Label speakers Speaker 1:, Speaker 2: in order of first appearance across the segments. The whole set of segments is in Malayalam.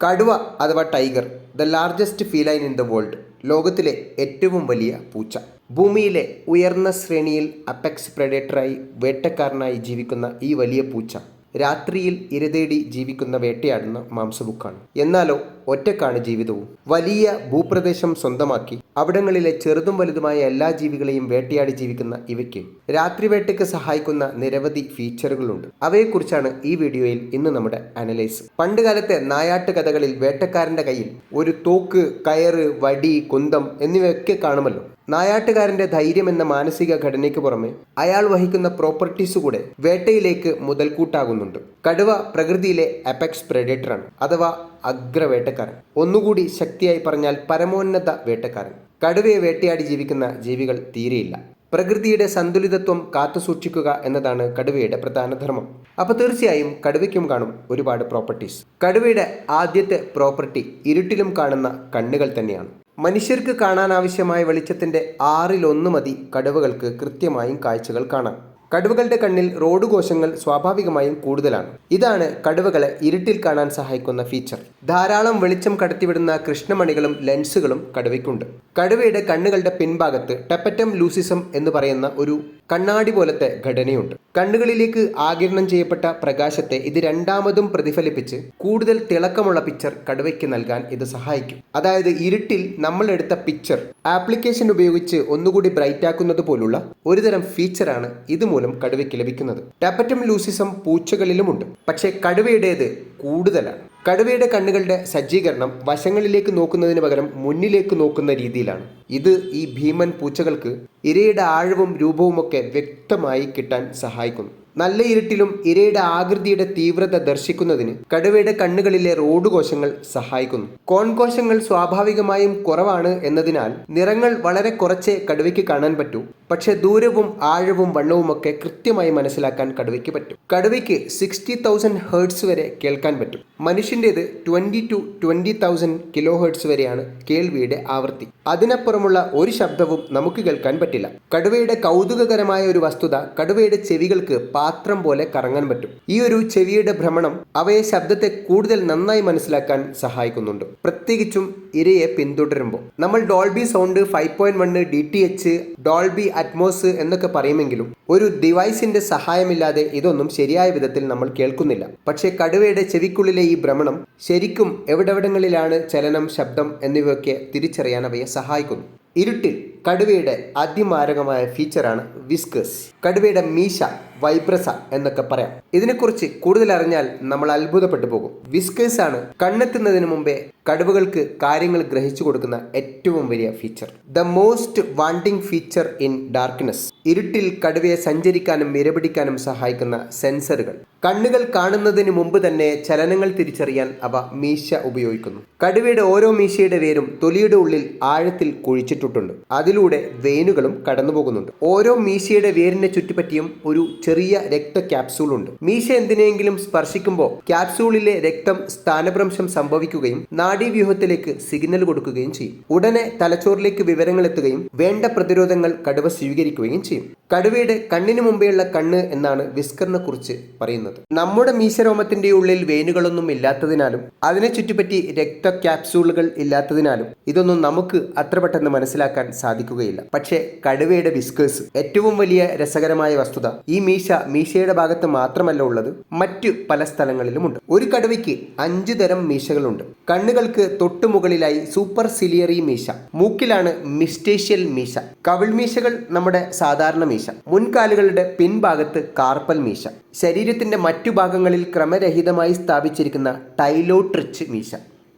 Speaker 1: കടുവ അഥവാ tiger the largest feline in the world ലോകത്തിലെ ഏറ്റവും വലിയ പൂച്ച. ഭൂമിയിലെ ഉയർന്ന ശ്രേണിയിൽ അപ്പെക്സ് പ്രഡേറ്ററായി വേട്ടക്കാരനായി ജീവിക്കുന്ന ഈ വലിയ പൂച്ച. രാത്രിയിൽ ഇരതേടി ജീവിക്കുന്ന വേട്ടയാടുന്ന മാംസബുക്കാണ് എന്നാലോ ഒറ്റക്കാണ് ജീവിതവും. വലിയ ഭൂപ്രദേശം സ്വന്തമാക്കി അവിടങ്ങളിലെ ചെറുതും വലുതുമായ എല്ലാ ജീവികളെയും വേട്ടയാടി ജീവിക്കുന്ന ഇവയ്ക്ക് രാത്രി വേട്ടയ്ക്ക് സഹായിക്കുന്ന നിരവധി ഫീച്ചറുകളുണ്ട് അവയെക്കുറിച്ചാണ് ഈ വീഡിയോയിൽ ഇന്ന് നമ്മുടെ അനലൈസ് പണ്ടുകാലത്തെ നായാട്ട് കഥകളിൽ വേട്ടക്കാരന്റെ കയ്യിൽ ഒരു തോക്ക് കയറ് വടി കുന്തം എന്നിവയൊക്കെ കാണുമല്ലോ. നായാട്ടുകാരന്റെ ധൈര്യം എന്ന മാനസിക ഘടനയ്ക്ക് പുറമെ അയാൾ വഹിക്കുന്ന പ്രോപ്പർട്ടീസ് കൂടെ വേട്ടയിലേക്ക് മുതൽക്കൂട്ടാകുന്നുണ്ട്. കടുവ പ്രകൃതിയിലെ അപെക്സ് പ്രെഡേറ്ററാണ് അഥവാ അഗ്രവേട്ടക്കാരൻ. ഒന്നുകൂടി ശക്തിയായി പറഞ്ഞാൽ പരമോന്നത വേട്ടക്കാരൻ. കടുവയെ വേട്ടയാടി ജീവിക്കുന്ന ജീവികൾ തീരെയില്ല. പ്രകൃതിയുടെ സന്തുലിതത്വം കാത്തുസൂക്ഷിക്കുക എന്നതാണ് കടുവയുടെ പ്രധാന ധർമ്മം. അപ്പോൾ തീർച്ചയായും കടുവയ്ക്കും കാണും ഒരുപാട് പ്രോപ്പർട്ടീസ്. കടുവയുടെ ആദ്യത്തെ പ്രോപ്പർട്ടി ഇരുട്ടിലും കാണുന്ന കണ്ണുകൾ തന്നെയാണ്. മനുഷ്യർക്ക് കാണാനാവശ്യമായ വെളിച്ചത്തിന്റെ ആറിലൊന്ന് മതി കടുവകൾക്ക് കൃത്യമായും കാഴ്ചകൾ കാണാൻ. കടുവകളുടെ കണ്ണിൽ റോഡ് കോശങ്ങൾ സ്വാഭാവികമായും കൂടുതലാണ്. ഇതാണ് കടുവകളെ ഇരുട്ടിൽ കാണാൻ സഹായിക്കുന്ന ഫീച്ചർ ധാരാളം വെളിച്ചം കടത്തിവിടുന്ന കൃഷ്ണമണികളും ലെൻസുകളും കടുവയ്ക്കുണ്ട്. കടുവയുടെ കണ്ണുകളുടെ പിൻഭാഗത്ത് ടെപ്പറ്റം ലൂസിസം എന്ന് പറയുന്ന ഒരു കണ്ണാടി പോലത്തെ ഘടനയുണ്ട്. കണ്ണുകളിലേക്ക് ആകിരണം ചെയ്യപ്പെട്ട പ്രകാശത്തെ ഇത് രണ്ടാമതും പ്രതിഫലിപ്പിച്ച് കൂടുതൽ തിളക്കമുള്ള പിക്ചർ കടുവയ്ക്ക് നൽകാൻ ഇത് സഹായിക്കും. അതായത് ഇരുട്ടിൽ നമ്മൾ എടുത്ത പിക്ചർ ആപ്ലിക്കേഷൻ ഉപയോഗിച്ച് ഒന്നുകൂടി ബ്രൈറ്റ് ആക്കുന്നത് പോലുള്ള ഒരുതരം ഫീച്ചറാണ് ഇതുമൂലം കടുവയ്ക്ക് ലഭിക്കുന്നത്. ടാപ്പറ്റം ലൂസിസം പൂച്ചകളിലുമുണ്ട്. പക്ഷേ കടുവയുടേത് കൂടുതലാണ്. കടുവയുടെ കണ്ണുകളുടെ സജ്ജീകരണം വശങ്ങളിലേക്ക് നോക്കുന്നതിന് പകരം മുന്നിലേക്ക് നോക്കുന്ന രീതിയിലാണ്. ഇത് ഈ ഭീമൻ പൂച്ചകൾക്ക് ഇരയുടെ ആഴവും രൂപവുമൊക്കെ വ്യക്തമായി കിട്ടാൻ സഹായിക്കുന്നു. നല്ല ഇരുട്ടിലും ഇരയുടെ ആകൃതിയുടെ തീവ്രത ദർശിക്കുന്നതിന് കടുവയുടെ കണ്ണുകളിലെ റോഡ് കോശങ്ങൾ സഹായിക്കുന്നു. കോൺകോശങ്ങൾ സ്വാഭാവികമായും കുറവാണ് എന്നതിനാൽ നിറങ്ങൾ വളരെ കുറച്ചേ കടുവയ്ക്ക് കാണാൻ പറ്റൂ. പക്ഷെ ദൂരവും ആഴവും വണ്ണവുമൊക്കെ കൃത്യമായി മനസ്സിലാക്കാൻ കടുവയ്ക്ക് പറ്റും. കടുവയ്ക്ക് സിക്സ്റ്റി തൗസൻഡ് ഹേർട്സ് വരെ കേൾക്കാൻ പറ്റും. മനുഷ്യന്റേത് twenty to twenty thousand kilo hertz വരെയാണ് കേൾവിയുടെ ആവൃത്തി. അതിനപ്പുറമുള്ള ഒരു ശബ്ദവും നമുക്ക് കേൾക്കാൻ പറ്റില്ല. കടുവയുടെ കൗതുകകരമായ ഒരു വസ്തുത കടുവയുടെ ചെവികൾക്ക് പാത്രം പോലെ കറങ്ങാൻ പറ്റും. ഈ ഒരു ചെവിയുടെ ഭ്രമണം അവയെ ശബ്ദത്തെ കൂടുതൽ നന്നായി മനസ്സിലാക്കാൻ സഹായിക്കുന്നുണ്ട്. പ്രത്യേകിച്ചും ഇരയെ പിന്തുടരുമ്പോൾ. നമ്മൾ Dolby sound five point one D T H Dolby Atmos എന്നൊക്കെ പറയുമെങ്കിലും ഒരു ഡിവൈസിന്റെ സഹായമില്ലാതെ ഇതൊന്നും ശരിയായ വിധത്തിൽ നമ്മൾ കേൾക്കുന്നില്ല. പക്ഷേ കടുവയുടെ ചെവിക്കുള്ളിലെ ഈ ഭ്രമണം ശരിക്കും എവിടെവിടങ്ങളിലാണ് ചലനം ശബ്ദം എന്നിവയൊക്കെ തിരിച്ചറിയാൻ അവയെ സഹായിക്കുന്നു. ഇരുട്ടിൽ കടുവയുടെ അതിമാരകമായ ഫീച്ചറാണ് വിസ്കേഴ്സ് കടുവയുടെ മീശ വൈബ്രസ എന്നൊക്കെ പറയാം. ഇതിനെക്കുറിച്ച് കൂടുതൽ അറിഞ്ഞാൽ നമ്മൾ അത്ഭുതപ്പെട്ടു പോകും. വിസ്കേഴ്സ് ആണ് കണ്ണെത്തുന്നതിന് മുമ്പേ കടുവകൾക്ക് കാര്യങ്ങൾ ഗ്രഹിച്ചു കൊടുക്കുന്ന ഏറ്റവും വലിയ feature the most wanting feature in darkness ഇരുട്ടിൽ കടുവയെ സഞ്ചരിക്കാനും ഇരപിടിക്കാനും സഹായിക്കുന്ന സെൻസറുകൾ കണ്ണുകൾ കാണുന്നതിന് മുമ്പ് തന്നെ ചലനങ്ങൾ തിരിച്ചറിയാൻ അവ മീശ ഉപയോഗിക്കുന്നു. കടുവയുടെ ഓരോ മീശയുടെ വേരും തൊലിയുടെ ഉള്ളിൽ ആഴത്തിൽ കുഴിച്ചിട്ടിട്ടുണ്ട്. അതിലൂടെ വെയിനുകളും കടന്നു പോകുന്നുണ്ട്. ഓരോ മീശയുടെ വേരിനെ ചുറ്റിപ്പറ്റിയും ഒരു ചെറിയ രക്ത ക്യാപ്സൂൾ ഉണ്ട്. മീശ എന്തിനെങ്കിലും സ്പർശിക്കുമ്പോൾ ക്യാപ്സൂളിലെ രക്തം സ്ഥാനഭ്രംശം സംഭവിക്കുകയും നാഡീവ്യൂഹത്തിലേക്ക് സിഗ്നൽ കൊടുക്കുകയും ചെയ്യും. ഉടനെ തലച്ചോറിലേക്ക് വിവരങ്ങൾ എത്തുകയും വേണ്ട പ്രതിരോധങ്ങൾ കടുവ സ്വീകരിക്കുകയും ചെയ്യും. കടുവയുടെ കണ്ണിന് മുമ്പെയുള്ള കണ്ണ് എന്നാണ് വിസ്കറിനെ കുറിച്ച് പറയുന്നത്. നമ്മുടെ മീശരോമത്തിന്റെ ഉള്ളിൽ വെയിനുകളൊന്നും ഇല്ലാത്തതിനാലും അതിനെ ചുറ്റിപ്പറ്റി രക്ത ക്യാപ്സൂളുകൾ ഇല്ലാത്തതിനാലും ഇതൊന്നും നമുക്ക് അത്ര പെട്ടെന്ന് മനസ്സിലാക്കാൻ സാധിക്കുകയില്ല. പക്ഷേ കടുവയുടെ വിസ്കേഴ്സ് ഏറ്റവും വലിയ രസകരമായ വസ്തുത ഈ മീശ മീശയുടെ ഭാഗത്ത് മാത്രമല്ല ഉള്ളത് മറ്റു പല സ്ഥലങ്ങളിലുമുണ്ട്. ഒരു കടുവയ്ക്ക് അഞ്ചു തരം മീശകളുണ്ട്. കണ്ണുകൾക്ക് തൊട്ടുമുകളിലായി സൂപ്പർ സിലിയറി മീശ മൂക്കിലാണ് മിസ്റ്റേഷ്യൽ മീശ. കവിൾ മീശകൾ നമ്മുടെ സാധാരണ മീശ. മുൻകാലുകളുടെ പിൻഭാഗത്ത് കാർപ്പൽ മീശ. ശരീരത്തിന്റെ മറ്റു ഭാഗങ്ങളിൽ ക്രമരഹിതമായി സ്ഥാപിച്ചിരിക്കുന്ന ടൈലോട്രിച്ച് മീശ.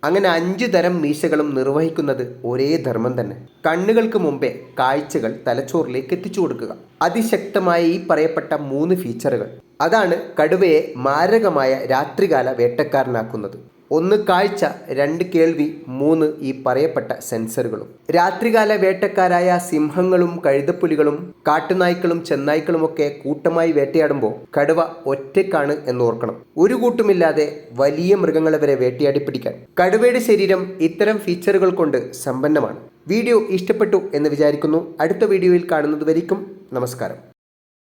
Speaker 1: അങ്ങനെ അഞ്ചു തരം മീശകളും നിർവഹിക്കുന്നത് ഒരേ ധർമ്മം തന്നെ. കണ്ണുകൾക്ക് മുമ്പേ കാഴ്ചകൾ തലച്ചോറിലേക്ക് എത്തിച്ചു കൊടുക്കുക. അതിശക്തമായ ഈ പറയപ്പെട്ട മൂന്ന് ഫീച്ചറുകൾ അതാണ് കടുവയെ മാരകമായ രാത്രികാല വേട്ടക്കാരനാക്കുന്നത്. ഒന്ന് കാഴ്ച രണ്ട് കേൾവി മൂന്ന് ഈ പറയപ്പെട്ട സെൻസറുകളും. രാത്രികാല വേട്ടക്കാരായ സിംഹങ്ങളും കഴുതപ്പുലികളും കാട്ടുനായ്ക്കളും ചെന്നായ്ക്കളുമൊക്കെ കൂട്ടമായി വേട്ടയാടുമ്പോൾ കടുവ ഒറ്റക്കാണ് എന്ന് ഓർക്കണം ഒരു കൂട്ടുമില്ലാതെ വലിയ മൃഗങ്ങളെ വരെ വേട്ടയാടി പിടിക്കാൻ. കടുവയുടെ ശരീരം ഇത്തരം ഫീച്ചറുകൾ കൊണ്ട് സമ്പന്നമാണ്. വീഡിയോ ഇഷ്ടപ്പെട്ടു എന്ന് വിചാരിക്കുന്നു. അടുത്ത വീഡിയോയിൽ കാണുന്നത് വരിക്കും നമസ്കാരം.